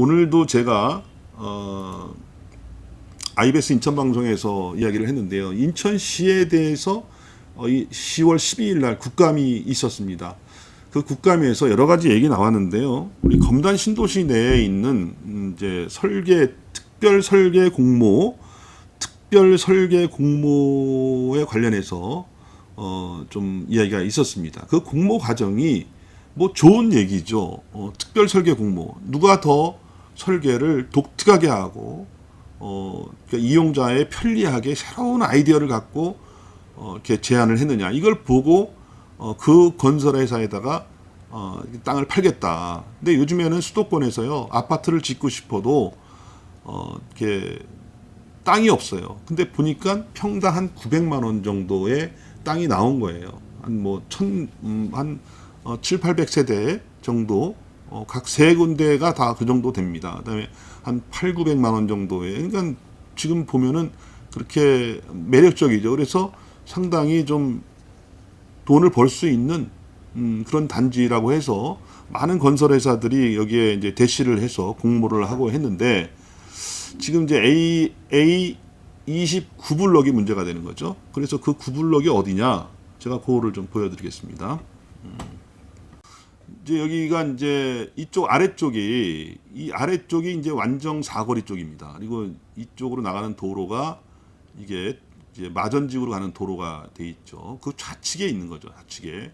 오늘도 제가 어, IBS 인천 방송에서 이야기를 했는데요. 인천시에 대해서 어, 이 10월 12일 날 국감이 있었습니다. 그 국감에서 여러 가지 얘기 나왔는데요. 우리 검단 신도시 내에 있는 음, 이제 설계 특별 설계 공모 특별 설계 공모에 관련해서 어, 좀 이야기가 있었습니다. 그 공모 과정이 뭐 좋은 얘기죠. 어, 특별 설계 공모 누가 더 설계를 독특하게 하고 어, 그러니까 이용자의 편리하게 새로운 아이디어를 갖고 어, 이렇게 제안을 했느냐 이걸 보고 어, 그 건설회사에다가 어, 땅을 팔겠다. 근데 요즘에는 수도권에서요 아파트를 짓고 싶어도 어, 이렇게 땅이 없어요. 근데 보니까 평당 한 900만 원 정도의 땅이 나온 거예요. 한 뭐 천, 음, 한 어, 7, 800세대 정도 어, 각 세 군데가 다 그 정도 됩니다. 그다음에 한 8, 900만 원 정도의 그러니까 지금 보면은 그렇게 매력적이죠. 그래서 상당히 좀 돈을 벌 수 있는 음, 그런 단지라고 해서 많은 건설 회사들이 여기에 이제 대시를 해서 공모를 하고 했는데 지금 이제 A A 29블럭이 문제가 되는 거죠. 그래서 그 9블럭이 어디냐? 제가 그거를 좀 보여드리겠습니다. 음. 이제 여기가 이제 이쪽 아래쪽이 이 아래쪽이 이제 완정 사거리 쪽입니다. 그리고 이쪽으로 나가는 도로가 이게 이제 마전직으로 가는 도로가 돼 있죠. 그 좌측에 있는 거죠. 좌측에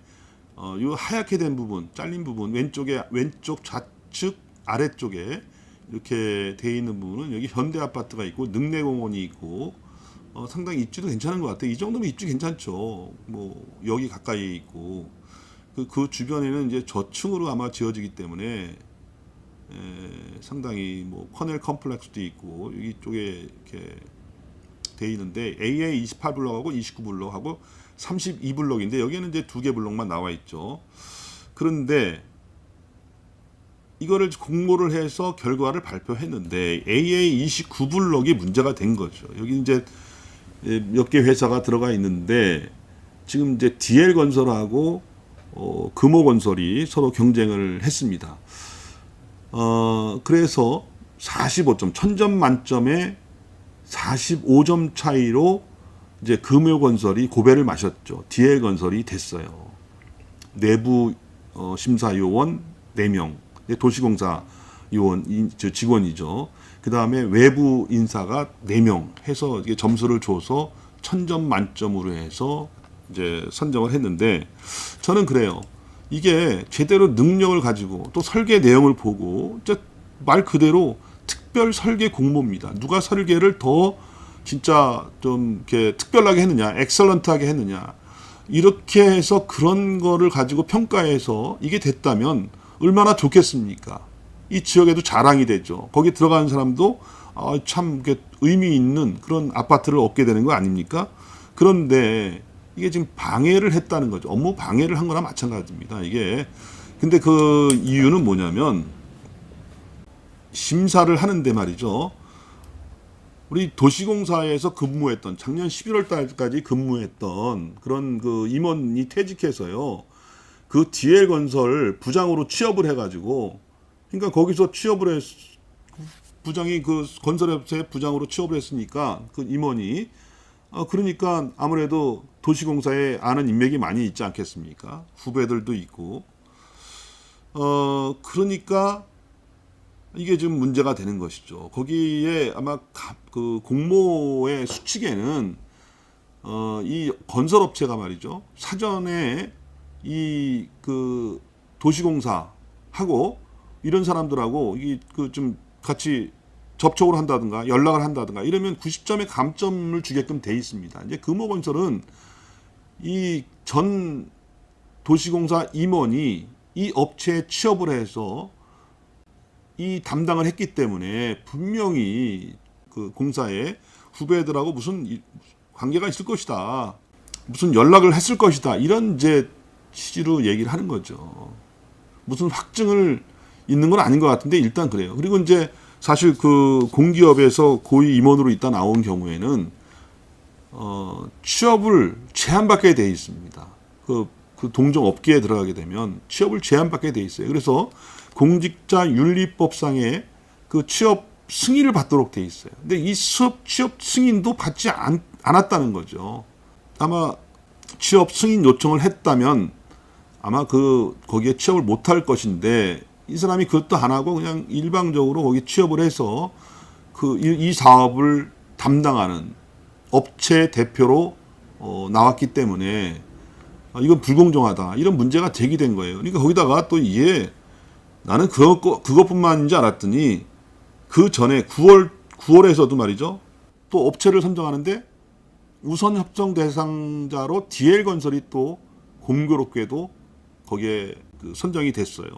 어, 요 하얗게 된 부분, 잘린 부분 왼쪽에 왼쪽 좌측 아래쪽에 이렇게 돼 있는 부분은 여기 현대 아파트가 있고 능내공원이 있고 어, 상당히 입지도 괜찮은 것 같아요. 이 정도면 입지 괜찮죠. 뭐 여기 가까이 있고 그, 그 주변에는 이제 저층으로 아마 지어지기 때문에 에, 상당히 뭐 커넬 컴플렉스도 있고 여기 쪽에 이렇게 돼 있는데 AA 28블럭하고 29블럭하고 32블럭인데 여기는 이제 두 개 블럭만 나와 있죠. 그런데 이거를 공모를 해서 결과를 발표했는데 AA 29블럭이 문제가 된 거죠. 여기 이제 몇 개 회사가 들어가 있는데 지금 이제 DL 건설하고 어, 금호건설이 서로 경쟁을 했습니다. 어, 그래서 45점, 1000점 만점에 45점 차이로 이제 금호건설이 고배를 마셨죠. DL건설이 됐어요. 내부 어, 심사 요원 4명, 도시공사 요원 직원이죠. 그 다음에 외부 인사가 4명 해서 이게 점수를 줘서 1000점 만점으로 해서 이제 선정을 했는데 저는 그래요. 이게 제대로 능력을 가지고 또 설계 내용을 보고 말 그대로 특별 설계 공모입니다. 누가 설계를 더 진짜 좀 이렇게 특별하게 했느냐, 엑설런트하게 했느냐. 이렇게 해서 그런 거를 가지고 평가해서 이게 됐다면 얼마나 좋겠습니까? 이 지역에도 자랑이 되죠. 거기 들어가는 사람도 아, 참 의미 있는 그런 아파트를 얻게 되는 거 아닙니까? 그런데 이게 지금 방해를 했다는 거죠. 업무 방해를 한 거나 마찬가지입니다. 이게 근데 그 이유는 뭐냐면 심사를 하는데 말이죠. 우리 도시공사에서 근무했던 작년 11월 달까지 근무했던 그런 그 임원이 퇴직해서요. 그 DL 건설 부장으로 취업을 해 가지고 그러니까 거기서 취업을 했 부장이 그 건설업체 부장으로 취업을 했으니까 그 임원이 어 그러니까 아무래도 도시공사에 아는 인맥이 많이 있지 않겠습니까? 후배들도 있고 어 그러니까 이게 지금 문제가 되는 것이죠. 거기에 아마 가- 그 공모의 수칙에는 어, 이 건설업체가 말이죠. 사전에 이 그 도시공사하고 이런 사람들하고 이그 좀 같이 접촉을 한다든가 연락을 한다든가 이러면 90점의 감점을 주게끔 돼 있습니다. 이제 금호건설은 이 전 도시공사 임원이 이 업체에 취업을 해서 이 담당을 했기 때문에 분명히 그 공사에 후배들하고 무슨 이- 관계가 있을 것이다. 무슨 연락을 했을 것이다. 이런 이제 취지로 얘기를 하는 거죠. 무슨 확증을 있는 건 아닌 것 같은데 일단 그래요. 그리고 이제 사실 그 공기업에서 고위 임원으로 있다 나온 경우에는 어, 취업을 제한받게 돼 있습니다. 그, 그 동종 업계에 들어가게 되면 취업을 제한받게 돼 있어요. 그래서 공직자 윤리법상의 그 취업 승인을 받도록 돼 있어요. 근데 이 수업 취업 승인도 받지 않, 않았다는 거죠. 아마 취업 승인 요청을 했다면 아마 그 거기에 취업을 못할 것인데 이 사람이 그것도 안 하고 그냥 일방적으로 거기 취업을 해서 그 이 사업을 담당하는 업체 대표로 어, 나왔기 때문에 아, 이건 불공정하다 이런 문제가 제기된 거예요. 그러니까 거기다가 또 이게 나는 그것 그것뿐만인 줄 알았더니 그 전에 9월 9월에서도 말이죠. 또 업체를 선정하는데 우선 협정 대상자로 DL 건설이 또 공교롭게도 거기에 그 선정이 됐어요.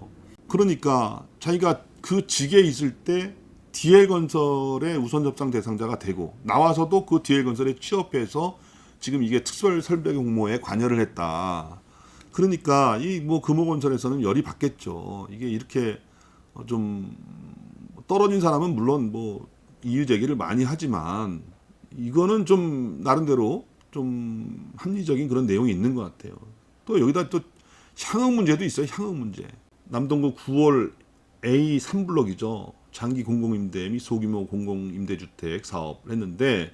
그러니까 자기가 그 직에 있을 때 DL 건설의 우선 협상 대상자가 되고 나와서도 그 DL 건설에 취업해서 지금 이게 특별 설계 공모에 관여를 했다. 그러니까 이 뭐 금호건설에서는 열이 받겠죠. 이게 이렇게 어, 좀 떨어진 사람은 물론 뭐 이유 제기를 많이 하지만 이거는 좀 나름대로 좀 합리적인 그런 내용이 있는 것 같아요. 또 여기다 또 향응 문제도 있어요. 향응 문제. 남동구 9월 A 3블럭이죠. 장기 공공임대 및 소규모 공공임대주택 사업을 했는데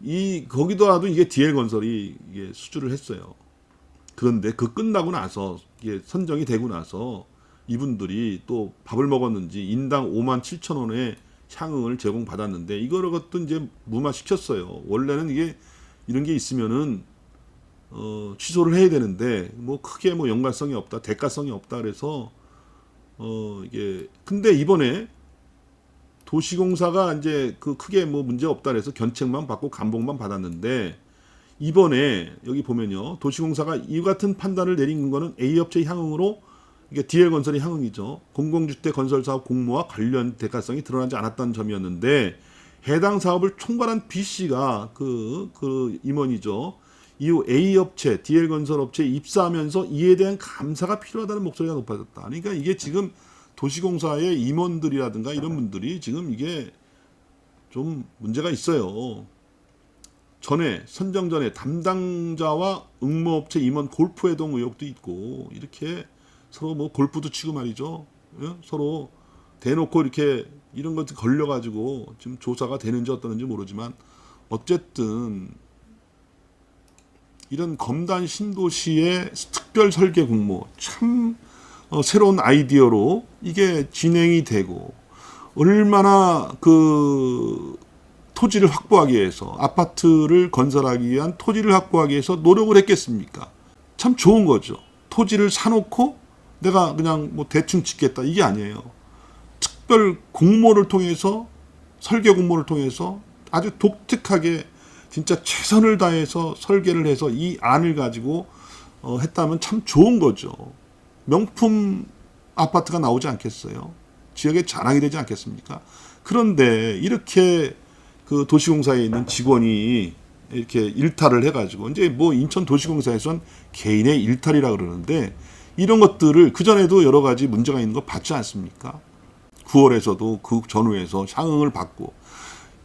이 거기도라도 이게 DL 건설이 이게 수주를 했어요. 그런데 그 끝나고 나서 이게 선정이 되고 나서 이분들이 또 밥을 먹었는지 인당 5만 7천 원의 향응을 제공받았는데 이거를 것도 이제 무마시켰어요. 원래는 이게 이런 게 있으면은 어, 취소를 해야 되는데 뭐 크게 뭐 연관성이 없다, 대가성이 없다 그래서 어 이게 근데 이번에 도시공사가 이제 그 크게 뭐 문제 없다 그래서 견책만 받고 감봉만 받았는데 이번에 여기 보면요 도시공사가 이 같은 판단을 내린 거는 A 업체 향응으로 이게 DL 건설의 향응이죠 공공주택 건설 사업 공모와 관련 대가성이 드러나지 않았다는 점이었는데 해당 사업을 총괄한 B 씨가 그, 그 임원이죠. 이후 A 업체, DL 건설 업체에 입사하면서 이에 대한 감사가 필요하다는 목소리가 높아졌다. 그러니까 이게 지금 도시공사의 임원들이라든가 이런 분들이 지금 이게 좀 문제가 있어요. 전에 선정 전에 담당자와 응모업체 임원 골프회동 의혹도 있고 이렇게 서로 뭐 골프도 치고 말이죠. 예? 서로 대놓고 이렇게 이런 것들 걸려가지고 지금 조사가 되는지 어떠는지 모르지만 어쨌든 이런 검단 신도시의 특별 설계 공모 참 어, 새로운 아이디어로 이게 진행이 되고 얼마나 그 토지를 확보하기 위해서 아파트를 건설하기 위한 토지를 확보하기 위해서 노력을 했겠습니까? 참 좋은 거죠. 토지를 사놓고 내가 그냥 뭐 대충 짓겠다 이게 아니에요. 특별 공모를 통해서 설계 공모를 통해서 아주 독특하게 진짜 최선을 다해서 설계를 해서 이 안을 가지고 어, 했다면 참 좋은 거죠. 명품 아파트가 나오지 않겠어요? 지역의 자랑이 되지 않겠습니까? 그런데 이렇게 그 도시공사에 있는 직원이 이렇게 일탈을 해가지고 이제 뭐 인천 도시공사에선 개인의 일탈이라 그러는데 이런 것들을 그 전에도 여러 가지 문제가 있는 거 봤지 않습니까? 9월에서도 그 전후에서 향응을 받고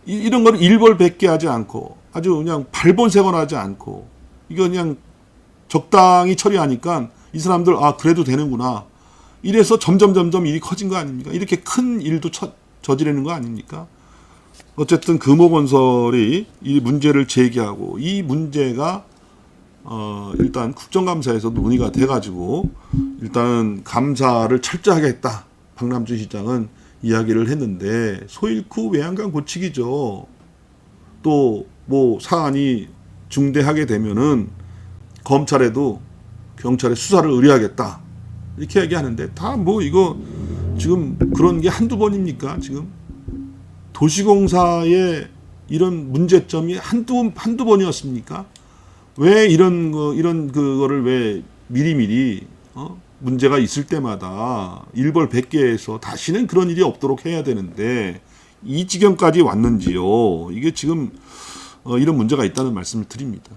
이, 이런 걸 일벌백계 하지 않고 아주 그냥 발본색원하지 않고 이거 그냥 적당히 처리하니까 이 사람들 아 그래도 되는구나 이래서 점점 점점 일이 커진 거 아닙니까? 이렇게 큰 일도 처, 저지르는 거 아닙니까? 어쨌든 금호건설이 이 문제를 제기하고 이 문제가 어 일단 국정감사에서 논의가 돼가지고 일단은 감사를 철저하겠다 박남준 시장은 이야기를 했는데 소일쿠 외양간 고치기죠. 또 뭐 사안이 중대하게 되면은 검찰에도 경찰에 수사를 의뢰하겠다 이렇게 얘기하는데 다 뭐 이거 지금 그런 게 한두 번입니까 지금 도시공사의 이런 문제점이 한두 한두 번이었습니까? 왜 이런 거 이런 그거를 왜 미리미리 어? 문제가 있을 때마다 일벌 100개에서 다시는 그런 일이 없도록 해야 되는데 이 지경까지 왔는지요. 이게 지금 어, 이런 문제가 있다는 말씀을 드립니다.